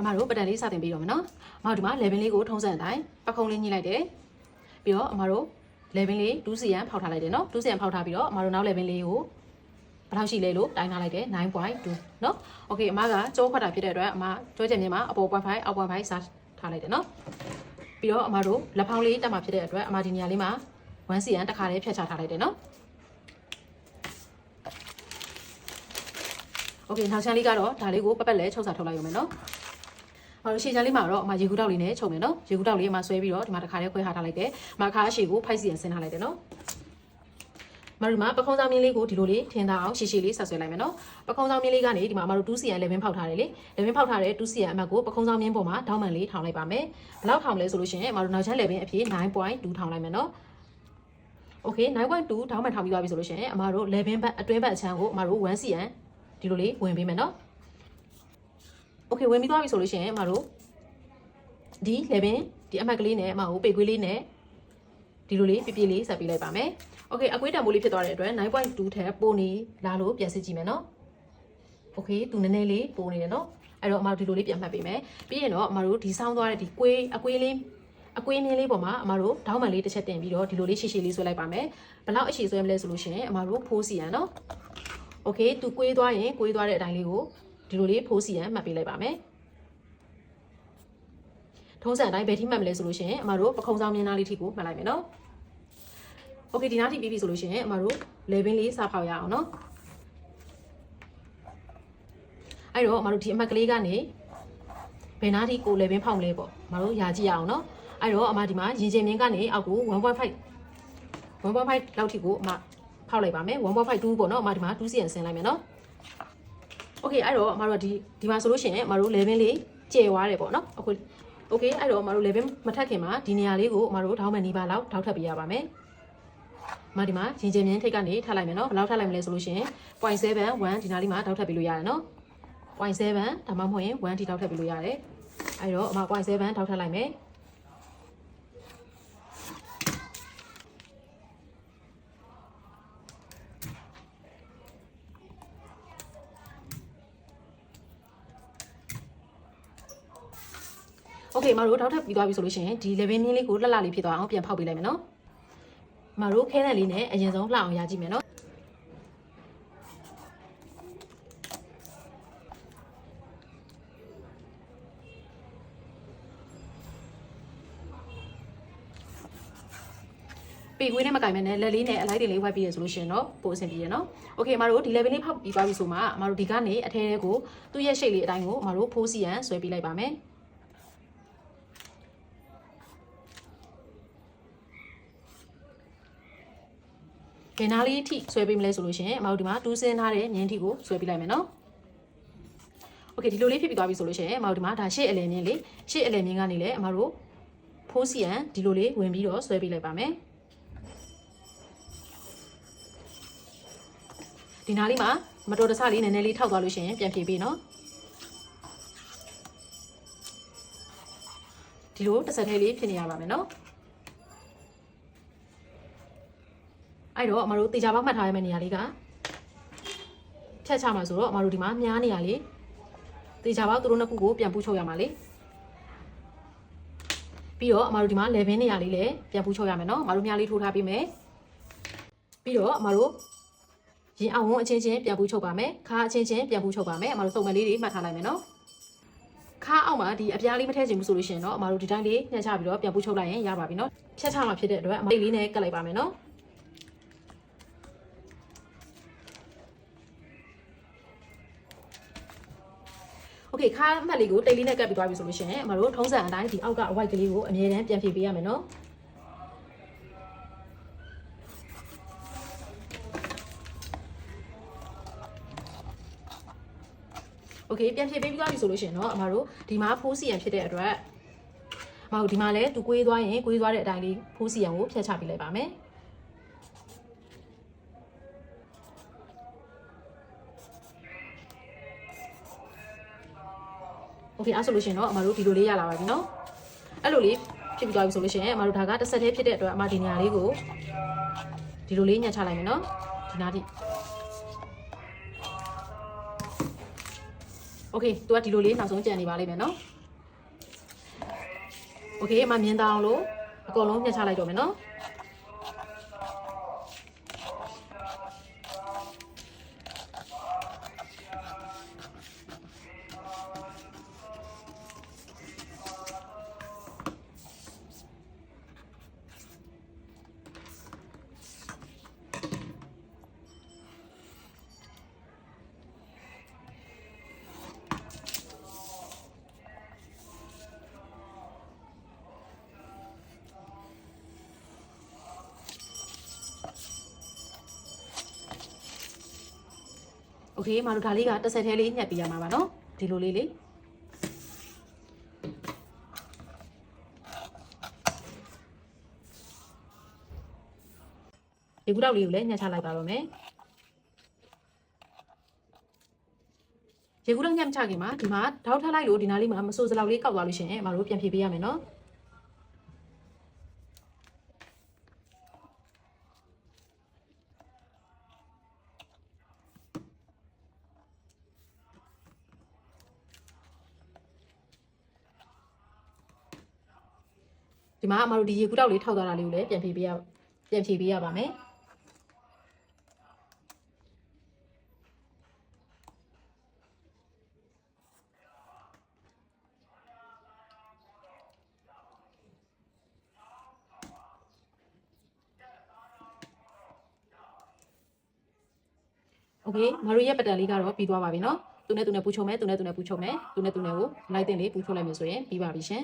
အမတို့ပတန်လေးစတင်ပြီးတော့မယ်နော်အမတို့ဒီမှာ level လေးကိုထုံးစံအတိုင်းပခုံးလေးညှိလိုက်တယ်ပြီးတော့အမတို့ level လေး2စီယံဖောက်ထားလိုက်တယ်နော်2စီယံဖောက်ထားပြီးတော့အမတို့နောက် level လေးကိုဘယ်လောက်ရှိလဲလို့တိုင်းထားလိုက်တယ်9.2เนาะโอเคအမကကြောခွက်တာဖြစ်တဲ့အတွက်အမကြောချက်မြင်မှာအပေါ် 0.5 အောက် 0.5စားထားလိုက်တယ်เนาะပြီးတော့အမတို့လက်ဖောင်းလေးတက်မှာဖြစ်တဲ့အတွက်အမဒီနေရာလေးမှာ1စီယံတစ်ခါလေးဖြတ်ချထားလိုက်တယ်เนาะโอเคနောက်ချမ်းလေးကတော့ဒါလေးကိုပက်ပက်လဲချုပ်စာထုတ်လိုက်ရုံပဲเนาะ။ အော်ရှေ့ချမ်းလေးမှာတော့အမရေကူတောက်လေးနဲ့ချုပ်မယ်နော်။ရေကူတောက်လေးအမဆွဲပြီးတော့ဒီမှာတစ်ခါလေးခွဲထားထားလိုက်တယ်။အမခါအရှည်ကိုဖိုက်စီရန်ဆင်းထားလိုက်တယ်နော်။မရူမှာပခုံးဆောင်မြင်းလေးကိုဒီလိုလေးထင်သာအောင်ရှည်ရှည်လေးဆက်ဆွဲလိုက်မယ်နော်။ပခုံးဆောင်မြင်းလေးကနေဒီမှာအမတို့ 2 cm 11ဖောက်ထားတယ်လေ။11ဖောက်ထားတဲ့ 2 cm အမတ်ကိုပခုံးဆောင်မြင်းပေါ်မှာထောင်းမှန်လေးထောင်လိုက်ပါမယ်။ဘယ်လောက်ထောင်လဲဆိုလို့ရှိရင်အမတို့နောက်ချမ်း11အဖြစ်9.2ထောင်လိုက်မယ်နော်။ Okay 9.2ထောင်းမှန်ထောင်ပြီးသွားပြီဆိုလို့ရှိရင်အမတို့11ဘတ်အတွင်းဘတ်အချမ်းကိုအမတို့ 1 cm ဒီလိုလေးဝင်ပေးမယ်နော်။ Okay ဝင်ပြီးသွားပြီဆိုလို့ရှိရင်အမတို့ဒီ11ဒီအမှတ်ကလေးနဲ့အမကိုပေခွေးလေးနဲ့ဒီလိုလေးပြပြလေးဆက်ပေးလိုက်ပါမယ်။ Okay အကွေးတံမိုးလေးဖြစ်သွားတဲ့အတွက်9.2ထက်ပိုနေလာလို့ပြန်စစ်ကြည့်မယ်နော်။ Okay သူနည်းနည်းလေးပိုနေတယ်နော်။အဲ့တော့အမတို့ဒီလိုလေးပြန်မှတ်ပေးမယ်။ပြီးရင်တော့အမတို့ဒီဆောင်းသွားတဲ့ဒီကွေးအကွေးလေးအကွေးမြင်းလေးပေါ်မှာအမတို့ဒေါင်းမှန်လေးတစ်ချက်တင်ပြီးတော့ဒီလိုလေးရှည်ရှည်လေးဆွဲလိုက်ပါမယ်။ဘယ်လောက်အရှည်ဆွဲမလဲဆိုလို့ရှိရင်အမတို့ဖိုးစီရန်နော်။ Okay သူကွေးသွားရင်ကွေးသွားတဲ့အတိုင်းလေးကို ဒီလိုလေးဖိုးစီရန်မှတ်ပေးလိုက်ပါမယ်။ထုံးစံအတိုင်းဘယ်ထိမှတ်မလဲဆိုလို့ရှိရင်အမတို့ပခုံးဆောင်မြင်းသားလေးထိကိုမှတ်လိုက်မယ်နော်။ Okay ဒီနားထိပြီးပြီဆိုလို့ရှိရင်အမတို့ level လေးစဖောက်ရအောင်နော်။အဲ့တော့အမတို့ဒီအမှတ်ကလေးကနေဘယ်နားထိကို level ဖောက်မလဲပေါ့။အမတို့ယာကြည့်ရအောင်နော်။အဲ့တော့အမဒီမှာရင်ကျင်မြင်းကနေအောက်ကို1.5 1.5လောက်ထိကိုအမဖောက်လိုက်ပါမယ်1.52ပေါ့နော်အမဒီမှာ2 cm ဆင်းလိုက်မယ်နော်။ Okay အဲ့တော့အမတို့ဒီဒီမှာဆိုလို့ရှိရင်အမတို့ level လေးကျယ်သွားတယ်ပေါ့နော်အခု โอเคအဲ့တော့အမတို့ level မထက်ခင်မှာဒီနေရာလေးကိုအမတို့ထောင်းမယ်နီးပါလောက်ထောက်ထပ်ပေးရပါမယ်။အမဒီမှာရင်ကျင်မြင်းထိတ်ကနေထပ်လိုက်မယ်နော်။ဘယ်လောက်ထပ်လိုက်မလဲဆိုလို့ရှိရင်0.7 1ဒီနားလေးမှာထောက်ထပ်ပေးလို့ရတယ်နော်။0.7ဒါမှမဟုတ်ရင်1ဒီထောက်ထပ်ပေးလို့ရတယ်။အဲ့တော့အမ0.7ထောက်ထပ်လိုက်မယ်။ โอเคမတို့ထောက်ထပ်ပြီးသွားပြီဆိုလို့ရှိရင်ဒီ level နည်းလေးကိုလှလှလေးဖြစ်သွားအောင်ပြန်ဖောက်ပေးလိုက်မယ်နော်မတို့ခဲတဲ့လေးနဲ့အရင်ဆုံးလှအောင်ရကြည့်မယ်နော်ပေကွေးနဲ့မကင်မဲနဲ့လက်လေးနဲ့အလိုက်တွေလေးဝိုက်ပြီးရဆိုလို့ရှိရင်တော့ပိုအဆင်ပြေရနော်။ Okay အမတို့ဒီ level လေးဖောက်ပြီးသွားပြီဆိုမှအမတို့ဒီကနေအထဲလေးကိုသူ့ရဲ့ shape လေးအတိုင်းကိုအမတို့ဖိုးစီရန်ဆွဲပြီးလိုက်ပါမယ်။ ယ်နားလေးထိဆွဲပေးမလဲဆိုလို့ရှိရင်အမတို့ဒီမှာတူးစင်းထားတဲ့မြင်းထိကိုဆွဲပေးလိုက်မယ်နော်။ Okay ဒီလိုလေးဖြစ်ပြီးသွားပြီဆိုလို့ရှိရင်အမတို့ဒီမှာဒါရှေ့အလယ်မြင်းလေးရှေ့အလယ်မြင်းကနေလည်းအမတို့ဖိုးစီရန်ဒီလိုလေးဝင်ပြီးတော့ဆွဲပေးလိုက်ပါမယ်။ဒီနားလေးမှာမတော်တဆလေးနည်းနည်းလေးထောက်သွားလို့ရှိရင်ပြန်ဖြေပေးနော်ဒီလိုတစ်ဆက်သေးလေးဖြစ်နေရပါမယ်နော် အဲ့တော့အမတို့တေချာပေါက်မှတ်ထားရမယ့်နေရာလေးကဖြတ်ချမှာဆိုတော့အမတို့ဒီမှာမြားနေရလေးတေချာပေါက်သူတို့နှစ်ခုကိုပြန်ပူးချုပ်ရမှာလေပြီးတော့အမတို့ဒီမှာ level နေရာလေးလည်းပြန်ပူးချုပ်ရမယ်နော်အမတို့မြားလေးထိုးထားပေးမယ်ပြီးတော့အမတို့ရင်အောင်ဝန်းအချင်းချင်းပြန်ပူးချုပ်ပါမယ်ခါအချင်းချင်းပြန်ပူးချုပ်ပါမယ်အမတို့စုံမလေးတွေမှတ်ထားလိုက်မယ်နော်ခါအောက်မှာဒီအပြားလေးမထည့်ချင်ဘူးဆိုလို့ရှိရင်တော့အမတို့ဒီတိုင်းလေးညှက်ချပြီးတော့ပြန်ပူးချုပ်လိုက်ရင်ရပါပြီနော်ဖြတ်ချမှာဖြစ်တဲ့အတွက်အမလေးလေးနဲ့ကတ်လိုက်ပါမယ်နော် โอเคခါအမှတ်လေးကိုတိတ်လေးနဲ့ကတ်ပြီးသွားပြီဆိုလို့ရှိရင်အမတို့ထုံးစံအတိုင်းဒီအောက်ကအဝိုက်ကလေးကိုအမြဲတမ်းပြန်ဖြည့်ပေးရမယ်နော်โอเคပြန်ဖြည့်ပေးပြီးသွားပြီဆိုလို့ရှိရင်တော့အမတို့ဒီမှာဖိုးစီယံဖြစ်တဲ့အတွက်အမတို့ဒီမှာလည်းသူကွေးသွားရင်ကွေးသွားတဲ့အတိုင်းလေးဖိုးစီယံကိုဖြတ်ချပေးလိုက်ပါမယ် โอเคအဲ့ဆိုလို့ရှိရင်တော့အမတို့ဒီလိုလေးရလာပါပြီเนาะအဲ့လိုလေးဖြစ်ပြီးသွားပြီဆိုလို့ရှိရင်အမတို့ဒါကတစ်ဆက်တည်းဖြစ်တဲ့အတွက်အမဒီနေရာလေးကိုဒီလိုလေးညှက်ချလိုက်မယ်เนาะဒီနားထိ โอเคသူကဒီလိုလေးနောက်ဆုံးကြံနေပါလိမ့်မယ်နော်โอเคအမမြင်သားအောင်လို့အကုန်လုံးညှက်ချလိုက်တော့မယ်နော် โอเคမတို့ဒါလေးကတစ်ဆက်သေးလေးညှက်ပြရမှာပါနော်ဒီလိုလေးလေးဒီကူတောက်လေးကိုလည်းညှက်ချလိုက်ပါတော့မယ်ရေကူတော့ညှက်မချခင်မှာဒီမှာထောက်ထားလိုက်လို့ဒီနားလေးမှာမစိုးစလောက်လေးကောက်သွားလို့ရှိရင်အမတို့ပြန်ဖြေပေးရမယ်နော် ဒီမှာအမတို့ဒီရေကူတောက်လေးထောက်သွားတာလေးကိုလည်းပြန်ဖြေပေးရပြန်ဖြေပေးရပါမယ်โอเคမတို့ရဲ့ပတန်လေးကတော့ပြီးသွားပါပြီเนาะသူနဲ့သူနဲ့ပူချုံမယ်သူနဲ့သူနဲ့ပူချုံမယ်သူနဲ့သူနဲ့ကိုလိုက်တင်လေးပူချုံလိုက်မယ်ဆိုရင်ပြီးပါပြီရှင်